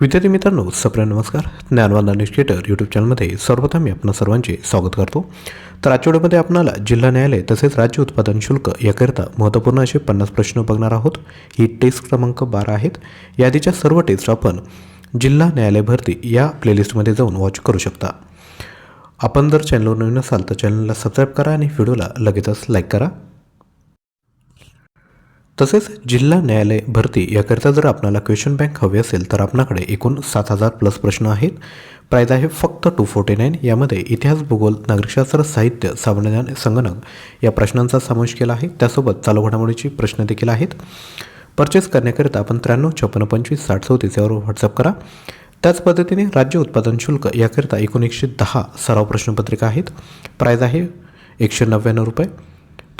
विद्यार्थी मित्रांनो सप्रे नमस्कार. ज्ञानवान एज्युकेटर यूट्यूब चॅनलमध्ये सर्वप्रथम मी आपण सर्वांचे स्वागत करतो. तर आठवड्यामध्ये आपणाला जिल्हा न्यायालय तसेच राज्य उत्पादन शुल्क याकरिता महत्त्वपूर्ण असे पन्नास प्रश्न बघणार आहोत. ही टेस्ट क्रमांक बारा आहेत. यादीच्या सर्व टेस्ट आपण जिल्हा न्यायालय भरती या प्लेलिस्टमध्ये जाऊन वॉच करू शकता. आपण जर चॅनलवर नवीन असाल तर चॅनलला सबस्क्राईब करा आणि व्हिडिओला लगेचच लाईक करा. तसेच जिल्हा न्यायालय भरती याकरिता जर आपल्याला क्वेश्चन बँक हवी असेल तर आपणाकडे एकूण सात हजार प्लस प्रश्न आहेत. प्राईज आहे फक्त टू फोर्टी नाईन यामध्ये इतिहास भूगोल नागरिकशास्त्र साहित्य सामान्यज्ञान संगणक या प्रश्नांचा समावेश केला आहे. त्यासोबत चालू घडामोडीची प्रश्न देखील आहेत. परचेस करण्याकरिता आपण त्र्याण्णव छप्पन्न पंचवीस साठ चौतीस यावर व्हॉट्सअप करा. त्याच पद्धतीने राज्य उत्पादन शुल्क याकरिता एकूण एकशे दहा सराव प्रश्नपत्रिका आहेत. प्राईज आहे एकशे नव्याण्णव रुपये.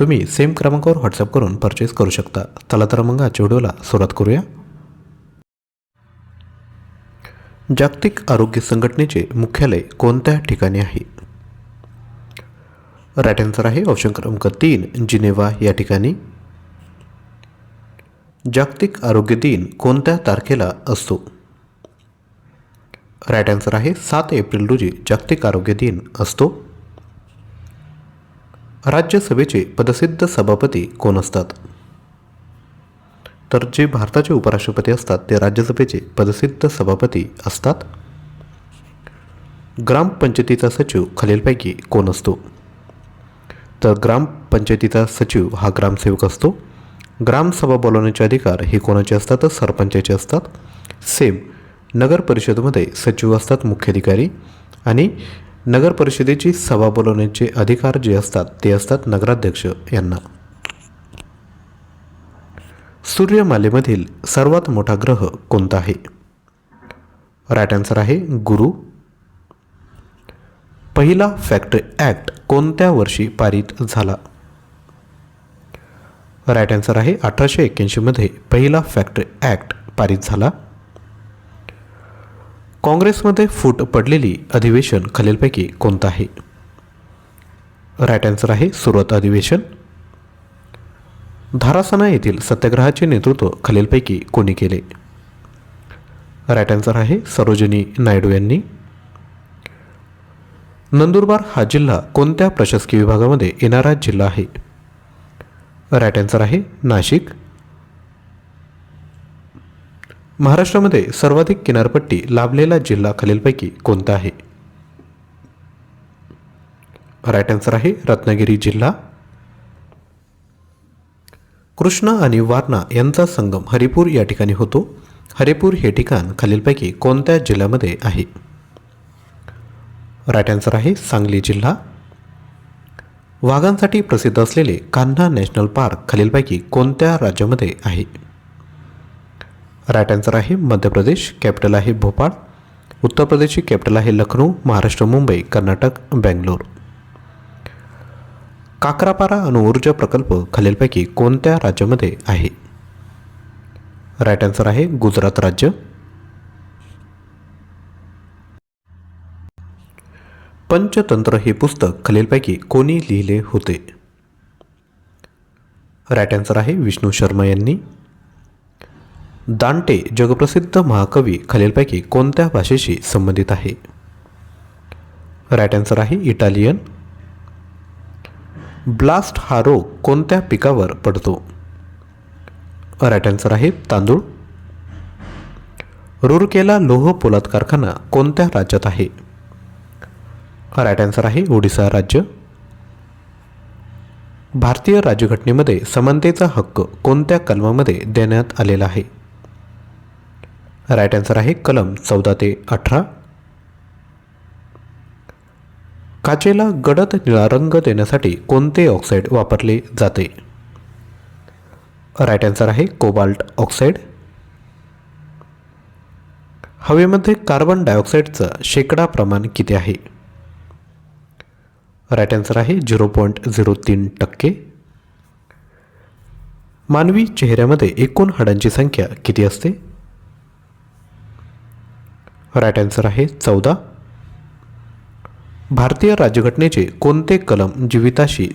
तुम्ही सेम क्रमांकावर व्हॉट्सअप करून परचेस करू शकता. चला तर मग आजच्या व्हिडिओला सुरुवात करूया. जागतिक आरोग्य संघटनेचे मुख्यालय कोणत्या ठिकाणी आहे? राईट आन्सर आहे ऑप्शन क्रमांक तीन जिनेवा या ठिकाणी. जागतिक आरोग्य दिन कोणत्या तारखेला असतो? राईट आन्सर आहे सात एप्रिल रोजी जागतिक आरोग्य दिन असतो. राज्यसभेचे पदसिद्ध सभापती कोण असतात? तर जे भारताचे उपराष्ट्रपती असतात ते राज्यसभेचे पदसिद्ध सभापती असतात? ग्रामपंचायतीचा सचिव खालीलपैकी कोण असतो? तर ग्रामपंचायतीचा सचिव हा ग्रामसेवक असतो. ग्रामसभा बोलवण्याचे अधिकार हे कोणाचे असतात? तर सरपंचाचे असतात. सेम नगर परिषदमध्ये सचिव असतात मुख्याधिकारी आणि नगर परिषदेची सभा बोलवण्याचे अधिकार जे असतात ते असतात नगराध्यक्ष यांना. सूर्यमालेमधील सर्वात मोठा ग्रह कोणता आहे? राईट आन्सर आहे गुरु. पहिला फॅक्टरी ॲक्ट कोणत्या वर्षी पारित झाला? राईट आन्सर आहे अठराशे एक्क्याऐंशीमध्ये पहिला फॅक्टरी ॲक्ट पारित झाला. काँग्रेसमध्ये फूट पडलेली अधिवेशन खालीलपैकी कोणतं आहे राईट आन्सर आहे सुरत अधिवेशन. धारासना येथील सत्याग्रहाचे नेतृत्व खालीलपैकी कोणी केले? राईट आन्सर आहे सरोजिनी नायडू यांनी. नंदुरबार हा जिल्हा कोणत्या प्रशासकीय विभागामध्ये येणारा जिल्हा आहे? राईट आन्सर आहे नाशिक. महाराष्ट्रामध्ये सर्वाधिक किनारपट्टी लाभलेला जिल्हा खालीलपैकी कोणता आहे? राईट आन्सर आहे रत्नागिरी जिल्हा. कृष्णा आणि वारणा यांचा संगम हरिपूर या ठिकाणी होतो. हरिपूर हे ठिकाण खालीलपैकी कोणत्या जिल्ह्यामध्ये आहे? राईट आन्सर आहे सांगली जिल्हा. वाघांसाठी प्रसिद्ध असलेले कान्हा नॅशनल पार्क खालीलपैकी कोणत्या राज्यामध्ये आहे? राईट आन्सर आहे मध्य प्रदेश कॅपिटल आहे भोपाळ. उत्तर प्रदेशची कॅपिटल आहे लखनौ महाराष्ट्र मुंबई कर्नाटक बेंगलोर. काकरापारा अणुऊर्जा प्रकल्प खालीलपैकी कोणत्या राज्यामध्ये आहे? राईट आन्सर आहे गुजरात राज्य. पंचतंत्र हे पुस्तक खालीलपैकी कोणी लिहिले होते? राईट आन्सर आहे विष्णू शर्मा यांनी. दांटे जगप्रसिद्ध महाकवी खालीलपैकी कोणत्या भाषेशी संबंधित आहे? राईट आन्सर आहे इटालियन ब्लास्ट हा रोग कोणत्या पिकावर पडतो? राईट आन्सर आहे तांदूळ. रुरकेला लोह पोलाद कारखाना कोणत्या राज्यात आहे? राईट आन्सर आहे ओडिसा राज्य. भारतीय राज्यघटनेमध्ये समानतेचा हक्क कोणत्या कलमामध्ये देण्यात आलेला आहे? राईट आन्सर आहे कलम चौदा ते अठरा. काचेला गडद निळा रंग देण्यासाठी कोणते ऑक्साईड वापरले जाते? राईट आन्सर आहे कोबाल्ट ऑक्साईड हवेमध्ये कार्बन डायऑक्साईडचं शेकडा प्रमाण किती आहे? राईट आन्सर आहे झिरो पॉईंट झिरो तीन टक्के. मानवी चेहऱ्यामध्ये एकूण हाडांची संख्या किती असते? राईट आन्सर आहे चौदा. भारतीय राज्यघटनेचे कोणते कलम जीविताशी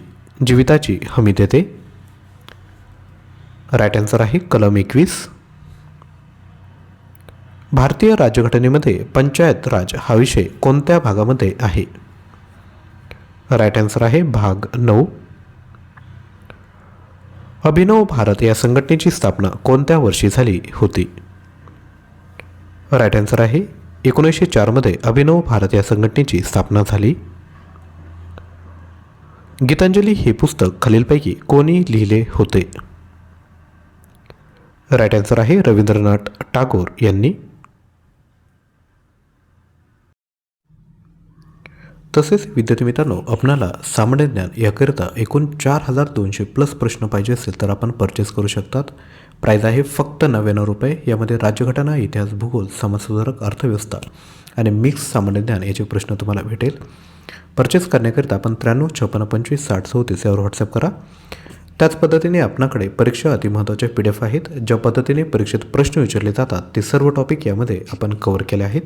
जीविताची हमी देते? राईट आन्सर आहे कलम एकवीस. भारतीय राज्यघटनेमध्ये पंचायत राज हा विषय कोणत्या भागामध्ये आहे? राईट आन्सर आहे भाग नऊ. अभिनव भारत या संघटनेची स्थापना कोणत्या वर्षी झाली होती? राईट आन्सर आहे एकोणीसशे चारमध्ये अभिनव भारत या संघटनेची स्थापना झाली. गीतांजली हे पुस्तक खालीलपैकी कोणी लिहिले होते? राईट आन्सर आहे रवींद्रनाथ टागोर यांनी. तसेच विद्यार्थी मित्रांनो आपणाला सामान्य ज्ञान याकरिता एकूण चार हजार दोनशे प्लस प्रश्न पाहिजे असेल तर आपण परचेस करू शकतात. प्राईज आहे फक्त नव्याण्णव रुपये. यामध्ये राज्यघटना इतिहास भूगोल समाजसुधारक अर्थव्यवस्था आणि मिक्स सामान्य ज्ञान याचे प्रश्न तुम्हाला भेटेल. परचेस करण्याकरिता आपण त्र्याण्णव छप्पन्न पंचवीस साठ चौतीस यावर व्हॉट्सअप करा. त्याच पद्धतीने आपणाकडे परीक्षा अति पी डी एफ आहेत. ज्या पद्धतीने परीक्षेत प्रश्न विचारले जातात ते सर्व टॉपिक यामध्ये आपण कव्हर केले आहेत.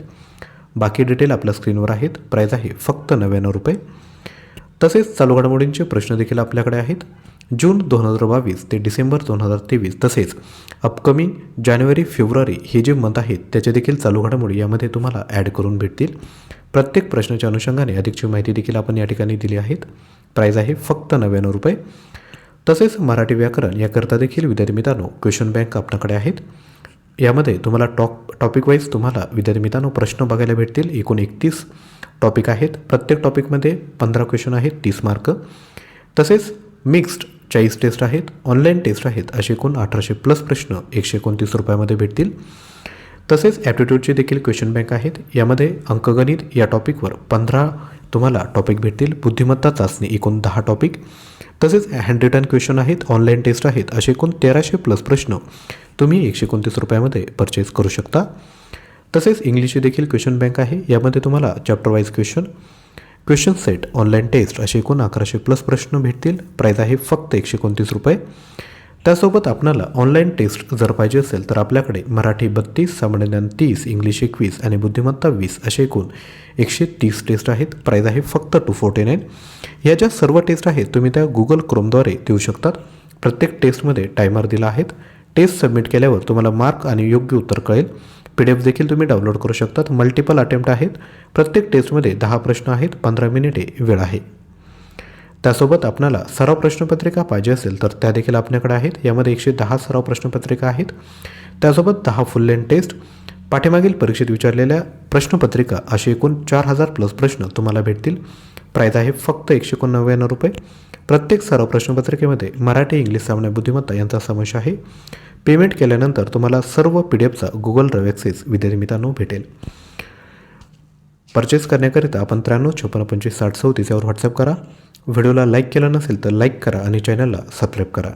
बाकी डिटेल आपल्या स्क्रीनवर आहेत. प्राईज आहे फक्त नव्याण्णव रुपये. तसेच चालू घडामोडींचे प्रश्न देखील आपल्याकडे आहेत. जून दोन हजार बावीस ते डिसेंबर दोन हजार तेवीस तसेच अपकमिंग जानेवारी फेब्रुवारी हे जे मंथ आहेत त्याचे देखील चालू घडामोडी यामध्ये तुम्हाला ॲड करून भेटतील. प्रत्येक प्रश्नाच्या अनुषंगाने अधिकची माहिती देखील आपण या ठिकाणी दिली आहेत. प्राईज आहे फक्त नव्याण्णव रुपये. तसेच मराठी व्याकरण याकरता देखील विद्यार्थी मित्रांनो क्वेश्चन बँक आपल्याकडे आहेत. यामध्ये तुम्हाला टॉप टॉपिक वाईज तुम्हाला विद्यार्थी मित्रांनो प्रश्न बघायला भेटतील. एकूण एकतीस टॉपिक आहेत. प्रत्येक टॉपिकमध्ये पंधरा क्वेश्चन आहेत तीस मार्क तसेच मिक्स्ड चाळीस टेस्ट आहेत ऑनलाईन टेस्ट आहेत असे एकूण अठराशे प्लस प्रश्न एकशे एकोणतीस रुपयामध्ये भेटतील. तसेच ॲप्टिट्यूडचे देखील क्वेश्चन बँक आहेत. यामध्ये अंकगणित या टॉपिकवर पंधरा तुम्हाला टॉपिक भेटतील. बुद्धिमत्ता चाचणी एकूण दहा टॉपिक तसेच हँड रिटर्न क्वेश्चन आहेत ऑनलाईन टेस्ट आहेत असे एकूण तेराशे प्लस प्रश्न तुम्ही एकशे एकोणतीस रुपयामध्ये परचेस करू शकता. तसेच इंग्लिशची देखील क्वेश्चन बँक आहे. यामध्ये तुम्हाला chapter wise question question set online test असे एकूण अकराशे प्लस प्रश्न भेटतील. प्राईज आहे फक्त एकशे एकोणतीस रुपये. त्यासोबत आपणाला ऑनलाईन टेस्ट जर पाहिजे असेल तर आपल्याकडे मराठी बत्तीस सामान्य ज्ञान तीस इंग्लिश एकवीस आणि बुद्धिमत्ता वीस असे एकूण एकशे तीस टेस्ट आहेत. प्राईज आहे फक्त टू फोर्टी नाईन या ज्या सर्व टेस्ट आहेत तुम्ही त्या गुगल क्रोमद्वारे देऊ शकतात. प्रत्येक टेस्टमध्ये टायमर दिला आहेत टेस्ट सबमिट केल्यावर तुम्हाला मार्क आणि योग्य उत्तर कळेल. पी डी एफ देखील तुम्ही डाउनलोड करू शकतात. मल्टिपल अटेम्प्ट आहेत. प्रत्येक टेस्टमध्ये दहा प्रश्न आहेत. पंधरा मिनिटे वेळ आहे. त्यासोबत आपणाला सराव प्रश्नपत्रिका पाहिजे असेल तर त्या देखील आपल्याकडे आहेत. यामध्ये एकशे दहा सराव प्रश्नपत्रिका आहेत. त्यासोबत दहा फुल लेन टेस्ट पाठीमागील परीक्षेत विचारलेल्या प्रश्नपत्रिका असे एकूण चार हजार प्लस प्रश्न तुम्हाला भेटतील. प्राईज आहे फक्त एकशे एकोणनव्याण्णव रुपये. प्रत्येक सर्व प्रश्नपत्रिकेमध्ये मराठी इंग्लिश सामान्य बुद्धिमत्ता यांचा समावेश आहे. पेमेंट केल्यानंतर तुम्हाला सर्व पी डी एफचा गुगल ड्राईव्ह ॲक्सेस विद्यार्थी भेटेल. परचेस करण्याकरिता आपण त्र्याण्णव छप्पन्न पंचवीस साठ चौतीस यावर व्हॉट्सअप करा. व्हिडिओला लाईक केला नसेल तर लाईक करा आणि चॅनलला सबस्क्राईब करा.